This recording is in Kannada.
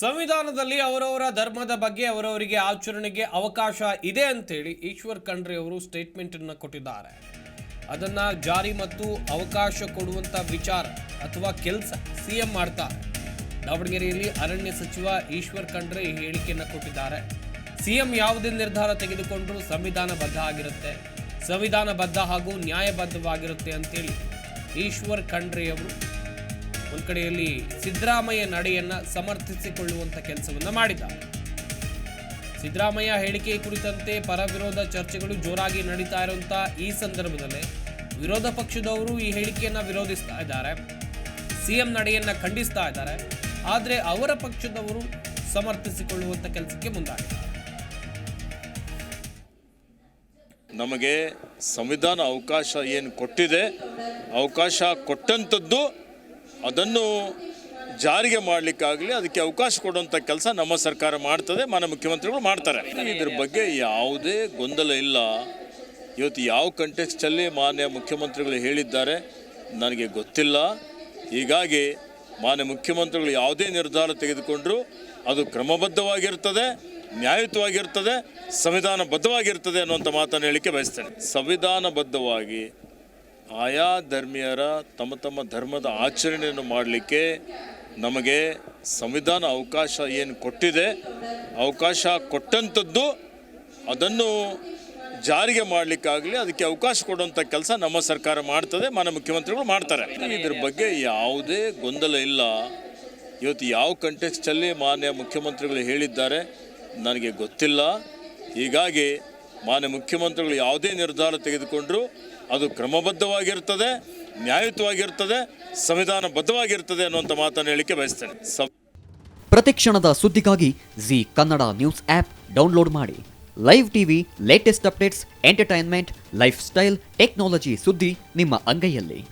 ಸಂವಿಧಾನದಲ್ಲಿ ಅವರವರ ಧರ್ಮದ ಬಗ್ಗೆ ಅವರವರಿಗೆ ಆಚರಣೆಗೆ ಅವಕಾಶ ಇದೆ ಅಂತೇಳಿ ಈಶ್ವರ್ ಖಂಡ್ರೆ ಅವರು ಸ್ಟೇಟ್ಮೆಂಟ್ ಅನ್ನ ಕೊಟ್ಟಿದ್ದಾರೆ. ಅದನ್ನ ಜಾರಿ ಮತ್ತು ಅವಕಾಶ ಕೊಡುವಂತ ವಿಚಾರ ಅಥವಾ ಕೆಲಸ ಸಿಎಂ ಮಾಡ್ತಾರೆ. ದಾವಣಗೆರೆಯಲ್ಲಿ ಅರಣ್ಯ ಸಚಿವ ಈಶ್ವರ್ ಖಂಡ್ರೆ ಈ ಹೇಳಿಕೆಯನ್ನು ಕೊಟ್ಟಿದ್ದಾರೆ. ಸಿಎಂ ಯಾವುದೇ ನಿರ್ಧಾರ ತೆಗೆದುಕೊಂಡ್ರೂ ಸಂವಿಧಾನಬದ್ಧ ಆಗಿರುತ್ತೆ. ಸಂವಿಧಾನಬದ್ಧ ಹಾಗೂ ನ್ಯಾಯಬದ್ಧವಾಗಿರುತ್ತೆ ಅಂತೇಳಿ ಈಶ್ವರ್ ಖಂಡ್ರೆ ಅವರು ಒಂದ್ ಕಡೆಯಲ್ಲಿ ಸಿದ್ದರಾಮಯ್ಯ ನಡೆಯನ್ನ ಸಮರ್ಥಿಸಿಕೊಳ್ಳುವಂತ ಕೆಲಸವನ್ನ ಮಾಡಿದ್ದಾರೆ. ಸಿದ್ದರಾಮಯ್ಯ ಹೇಳಿಕೆ ಕುರಿತಂತೆ ಪರ ವಿರೋಧ ಚರ್ಚೆಗಳು ಜೋರಾಗಿ ನಡೀತಾ ಇರುವಂತ ಈ ಸಂದರ್ಭದಲ್ಲಿ ವಿರೋಧ ಪಕ್ಷದವರು ಈ ಹೇಳಿಕೆಯನ್ನ ವಿರೋಧಿಸ್ತಾ ಇದ್ದಾರೆ. ಸಿಎಂ ನಡೆಯನ್ನ ಖಂಡಿಸ್ತಾ ಇದ್ದಾರೆ. ಆದರೆ ಅವರ ಪಕ್ಷದವರು ಸಮರ್ಥಿಸಿಕೊಳ್ಳುವಂತ ಕೆಲಸಕ್ಕೆ ಮುಂದಾಗಿದ್ದಾರೆ ನಮಗೆ ಸಂವಿಧಾನ ಅವಕಾಶ ಏನು ಕೊಟ್ಟಿದೆ, ಅವಕಾಶ ಕೊಟ್ಟಂಥದ್ದು ಅದನ್ನು ಜಾರಿಗೆ ಮಾಡಲಿಕ್ಕಾಗಲಿ, ಅದಕ್ಕೆ ಅವಕಾಶ ಕೊಡುವಂಥ ಕೆಲಸ ನಮ್ಮ ಸರ್ಕಾರ ಮಾಡ್ತದೆ, ಮಾನ್ಯ ಮುಖ್ಯಮಂತ್ರಿಗಳು ಮಾಡ್ತಾರೆ. ಇದ್ರ ಬಗ್ಗೆ ಯಾವುದೇ ಗೊಂದಲ ಇಲ್ಲ. ಇವತ್ತು ಯಾವ ಕಂಟೆಕ್ಸ್ಟಲ್ಲಿ ಮಾನ್ಯ ಮುಖ್ಯಮಂತ್ರಿಗಳು ಹೇಳಿದ್ದಾರೆ, ನನಗೆ ಗೊತ್ತಿಲ್ಲ. ಹೀಗಾಗಿ ಮಾನ್ಯ ಮುಖ್ಯಮಂತ್ರಿಗಳು ಯಾವುದೇ ನಿರ್ಧಾರ ತೆಗೆದುಕೊಂಡರೂ, ಅದು ಕ್ರಮಬದ್ಧವಾಗಿರ್ತದೆ, ನ್ಯಾಯಯುತವಾಗಿರ್ತದೆ, ಸಂವಿಧಾನಬದ್ಧವಾಗಿರ್ತದೆ ಅನ್ನುವಂಥ ಮಾತನ್ನು ಹೇಳಿಕೆ ಬಯಸ್ತೇನೆ. ಸಂವಿಧಾನಬದ್ಧವಾಗಿ ಆಯಾ ಧರ್ಮೀಯರ ತಮ್ಮ ತಮ್ಮ ಧರ್ಮದ ಆಚರಣೆಯನ್ನು ಮಾಡಲಿಕ್ಕೆ ನಮಗೆ ಸಂವಿಧಾನ ಅವಕಾಶ ಏನು ಕೊಟ್ಟಿದೆ, ಅವಕಾಶ ಕೊಟ್ಟಂಥದ್ದು ಅದನ್ನು ಜಾರಿಗೆ ಮಾಡಲಿಕ್ಕಾಗಲಿ, ಅದಕ್ಕೆ ಅವಕಾಶ ಕೊಡುವಂಥ ಕೆಲಸ ನಮ್ಮ ಸರ್ಕಾರ ಮಾಡ್ತದೆ, ಮಾನ್ಯ ಮುಖ್ಯಮಂತ್ರಿಗಳು ಮಾಡ್ತಾರೆ. ಇದ್ರ ಬಗ್ಗೆ ಯಾವುದೇ ಗೊಂದಲ ಇಲ್ಲ. ಇವತ್ತು ಯಾವ ಕಂಟೆಕ್ಸ್ಟಲ್ಲಿ ಮಾನ್ಯ ಮುಖ್ಯಮಂತ್ರಿಗಳು ಹೇಳಿದ್ದಾರೆ ನನಗೆ ಗೊತ್ತಿಲ್ಲ. ಹೀಗಾಗಿ ಮಾನ್ಯ ಮುಖ್ಯಮಂತ್ರಿಗಳು ಯಾವುದೇ ನಿರ್ಧಾರ ತೆಗೆದುಕೊಂಡರೂ ಅದು ಕ್ರಮಬದ್ಧವಾಗಿರ್ತದೆ, ನ್ಯಾಯಯುತವಾಗಿರ್ತದೆ, ಸಂವಿಧಾನಬದ್ಧವಾಗಿರ್ತದೆ ಅನ್ನುವಂಥ ಮಾತನ್ನು ಹೇಳಿಕೆ ಬಯಸ್ತೇನೆ. ಪ್ರತಿ ಪ್ರತಿಕ್ಷಣದ ಸುದ್ದಿಗಾಗಿ Zee Kannada news app download ಮಾಡಿ. Live TV, latest updates, entertainment, life style, technology ಸುದ್ದಿ ನಿಮ್ಮ ಅಂಗೈಯಲ್ಲಿ.